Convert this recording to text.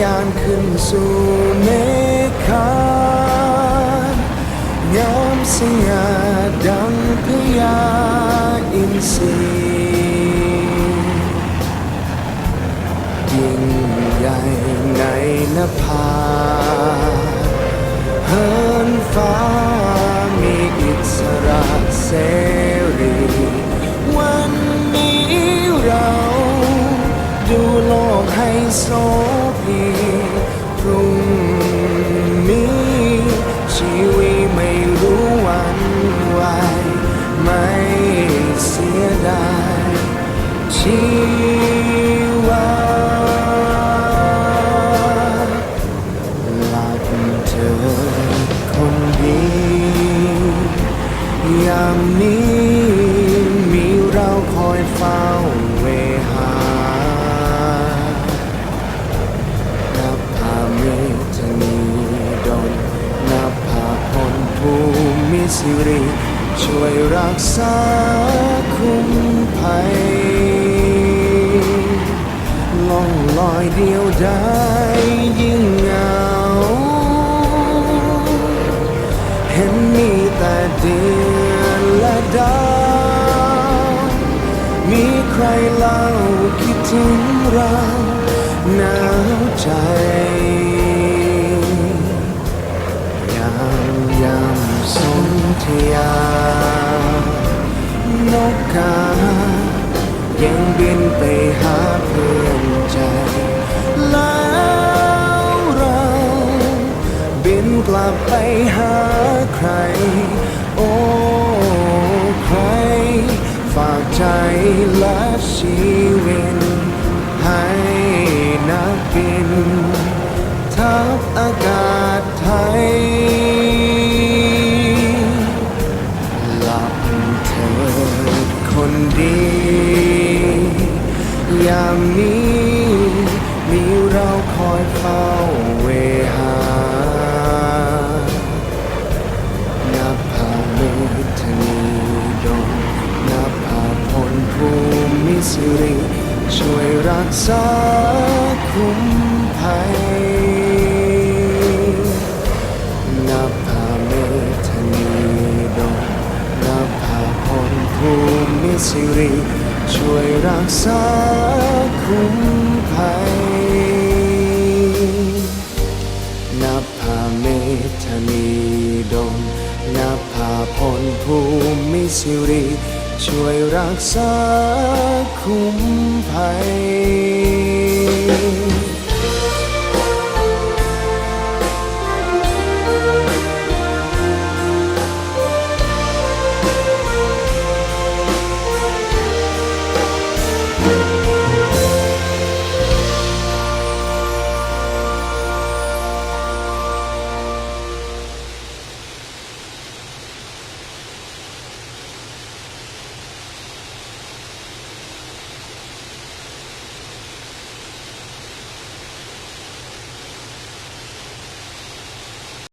ยานขึ้นสู่เมฆานงามสง่าดังพญาอินทรียิ่งใหญ่ในนภาเฮินฟ้า กให้โสพีพรุ่งนี้ชีวิตไม่รู้วันไหวไม่เสียดายชีวาหลับเธอคนดียามนี้มีเราคอยเฝ้า มิสิริช่วยรักษาคุ้มภัยล่องลอยเดียวได้ยิ่งเหงา เห็นมีแต่เดือนและดาว มีใครเล่าคิดถึงเราหนาวใจ ขา ยังบินไปหาเพื่อนใจ แล้วเราบินกลับไปหาใคร โอ้ใคร ฝากใจและชีามนี้ มีเราคอยเฝ้าเวหานับพาเมธนีดงนับพาพลภูมิสิริช่วยรักษาคุ้มภัยนับพาเมธนีดงนับพาพลภูมิสิริช่วยรักษา คุ้มภัยนับพาเมธานีดงนับพาพลภูมิสิริ ช่วยรักษาคุ้มภัย